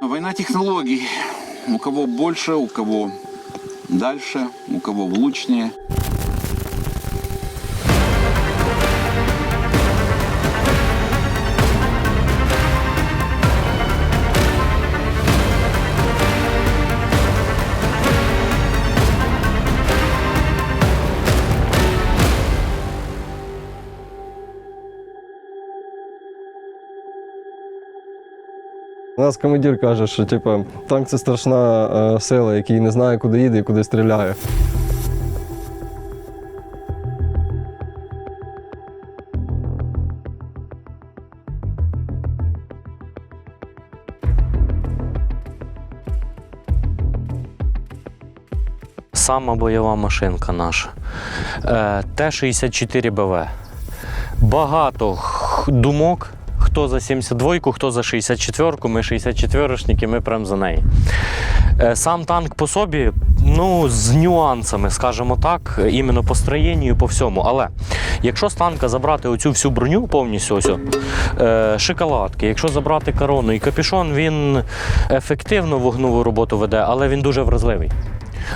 Война технологий. У кого больше, у кого дальше, у кого влучнее. У нас командир каже, що типу, танк це страшна е, сила, який не знає, куди їде і куди стріляє. Сама бойова машинка наша. Е, Т-64БВ. Багато думок. Хто за 72-ку, хто за 64-ку, ми 64-шники, ми прям за неї. Е, Сам танк по собі, ну, з нюансами, скажімо так, іменно по строєнню по всьому. Але якщо з танка забрати оцю всю броню повністю, ось, е, шоколадки, якщо забрати корону і капюшон, він ефективно вогневу роботу веде, але він дуже вразливий.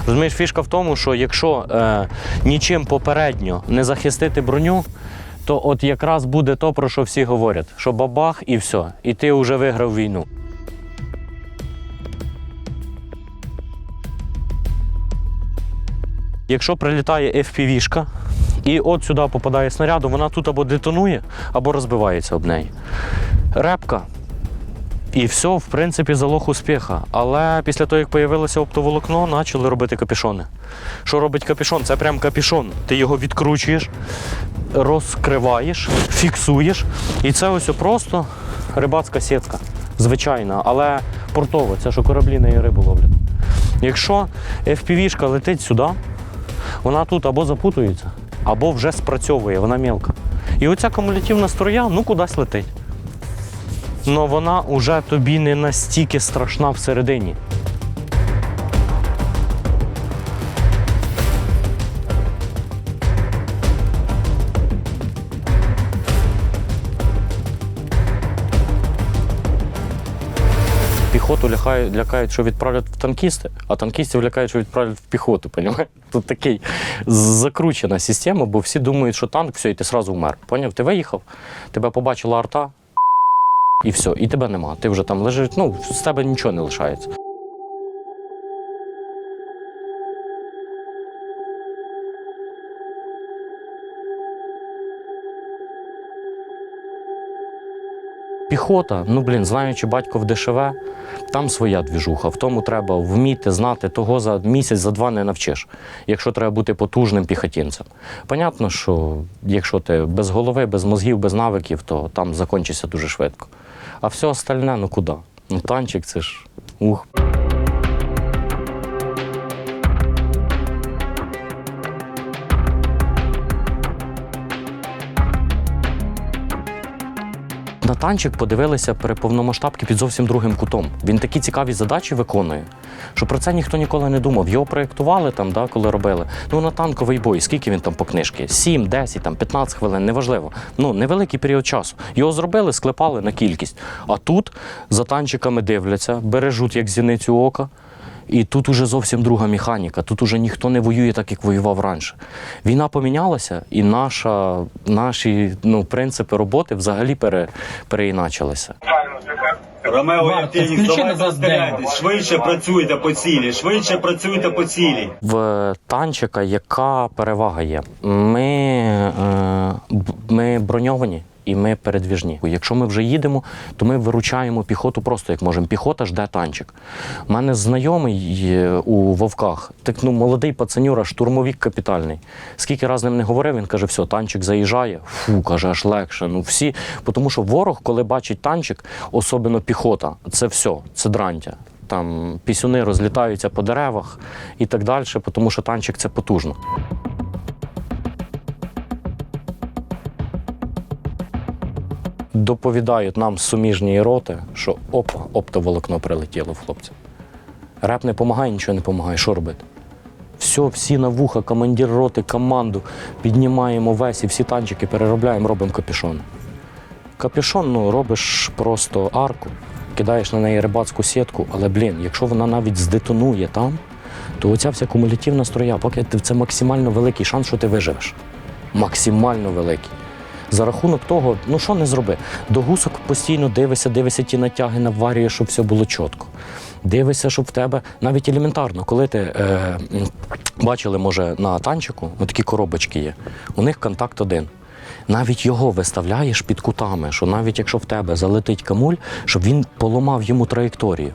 Розумієш, фішка в тому, що якщо е, нічим попередньо не захистити броню, то от якраз буде то, про що всі говорять: що бабах і все, і ти вже виграв війну. Якщо прилітає FPV-шка і от сюди попадає снаряд, вона тут або детонує, або розбивається об неї. Репка і все, в принципі, залог успіха. Але після того, як з'явилося оптоволокно, почали робити капішони. Що робить капішон? Це прям капішон. Ти його відкручуєш, розкриваєш, фіксуєш. І це ось просто рибацька сітка. Звичайна, але портова, це що кораблі неї рибу ловлять. Якщо FPV-шка летить сюди, вона тут або запутується, або вже спрацьовує, вона мілка. І оця кумулятивна струя ну кудись летить. Но вона уже тобі не настільки страшна всередині. Піхоту лякають, лякають, що відправлять в танкісти, а танкістів лякають, що відправлять в піхоту. Понімаєш? Тут такий закручена система, бо всі думають, що танк, все, і ти сразу вмер. Поняв? Ти виїхав, тебе побачила арта, і все, і тебе нема. Ти вже там лежиш, ну, з тебе нічого не лишається. Піхота, ну блін, знаючи батько в ДШВ, там своя двіжуха. В тому треба вміти знати, того за місяць, за два не навчиш, якщо треба бути потужним піхотінцем. Понятно, що якщо ти без голови, без мозгів, без навиків, то там закінчиться дуже швидко. А все остальне, ну куди? Ну, танчик це ж ух. На танчик подивилися при повномасштабці під зовсім другим кутом. Він такі цікаві задачі виконує, що про це ніхто ніколи не думав. Його проєктували там, да, коли робили. Ну на танковий бой, скільки він там по книжці? 7, 10, там, 15 хвилин, неважливо. Ну, невеликий період часу. Його зробили, склепали на кількість. А тут за танчиками дивляться, бережуть як зіницю ока. І тут уже зовсім друга механіка. Тут уже ніхто не воює так, як воював раніше. Війна помінялася, і наша, наші ну, принципи роботи взагалі пере, переіначилися. Ромео давайте назад Швидше працюйте по цілі, швидше працюйте по цілі. В танчика яка перевага є? Ми, ми броньовані. І ми передвіжні. Якщо ми вже їдемо, то ми виручаємо піхоту просто як можемо. Піхота жде танчик. У мене знайомий у вовках, так ну молодий пацанюра, штурмовік капітальний. Скільки раз з ним не говорив, він каже, все, танчик заїжджає. Фу, каже, аж легше. Ну всі, тому що ворог, коли бачить танчик, особливо піхота, це все, це дрантя. Там пісюни розлітаються по деревах і так далі, тому що танчик це потужно. Доповідають нам з суміжньої роти, що опа, оптоволокно прилетіло в хлопця. Реп не допомагає, нічого не допомагає. Що робити? Все, всі на вуха, командир роти, команду піднімаємо весь і всі танчики переробляємо, робимо капюшон. Капюшон ну, робиш просто арку кидаєш на неї рибацьку сітку, але блін, якщо вона навіть здетонує там, то оця вся кумулятивна струя, поки це максимально великий шанс, що ти виживеш. Максимально великий. За рахунок того, ну що не зроби. До гусок постійно дивишся, дивишся ті натяги, наварюєш, щоб все було чітко. Дивишся, щоб в тебе навіть елементарно, коли ти е, бачили, може, на танчику, такі коробочки є, у них контакт один. Навіть його виставляєш під кутами, що навіть якщо в тебе залетить камуль, щоб він поламав йому траєкторію.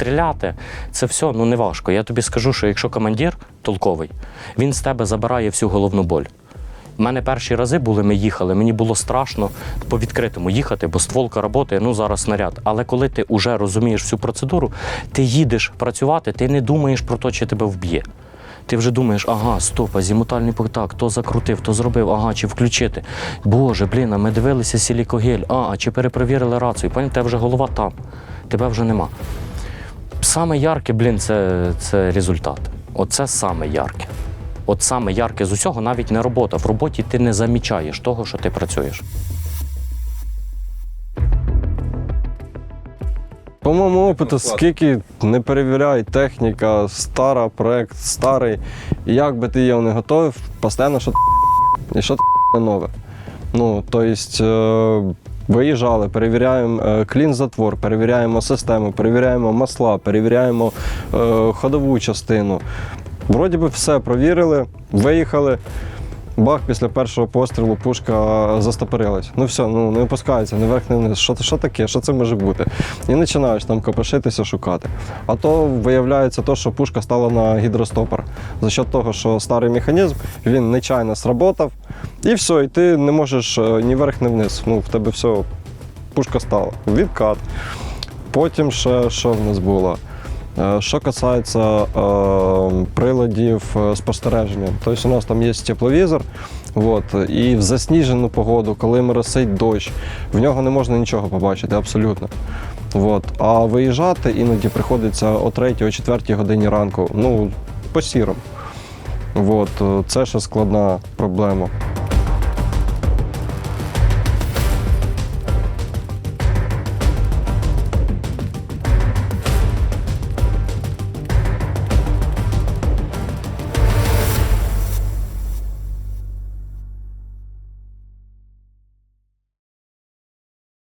Стріляти це все ну не важко. Я тобі скажу, що якщо командир толковий, він з тебе забирає всю головну боль. У мене перші рази були, ми їхали, мені було страшно по відкритому їхати, бо стволка працює, ну зараз снаряд. Але коли ти вже розумієш всю процедуру, ти їдеш працювати, ти не думаєш про те, чи тебе вб'є. Ти вже думаєш, ага, стоп, азімутальний так, то закрутив, то зробив, ага, чи включити. Боже, блін, а ми дивилися сілікогель, а, а чи перепровірили рацію. Пам'ятаєте, вже голова там, тебе вже нема. Саме ярке, блін, це, це результат. Оце саме ярке. От саме ярке з усього навіть не робота. В роботі ти не замічаєш того, що ти працюєш. По моєму опиту, скільки не перевіряй, техніка стара, проект старий. І як би ти його не готовив, постійно що і що нове. Ну, тобто, виїжджали, перевіряємо е, клін-затвор, перевіряємо систему, перевіряємо масла, перевіряємо е, ходову частину. Вроді би все провірили, виїхали. Бах, після першого пострілу пушка застопорилась. Ну все, ну не опускається, не вверх, не вниз. Що, що таке? Що це може бути? І починаєш там копошитися, шукати. А то виявляється то, що пушка стала на гідростопор. За счет того, що старий механізм він нечайно сработав, і все, і ти не можеш е, ні вверх, ні вниз. Ну, в тебе все, пушка стала. Відкат. Потім ще що в нас було? Е, Що касається е, приладів е, спостереження, тобто у нас там є тепловізор, от, і в засніжену погоду, коли моросить дощ, в нього не можна нічого побачити абсолютно. От. А виїжджати іноді приходиться о 3-4 годині ранку, ну, по сірому. Це ще складна проблема.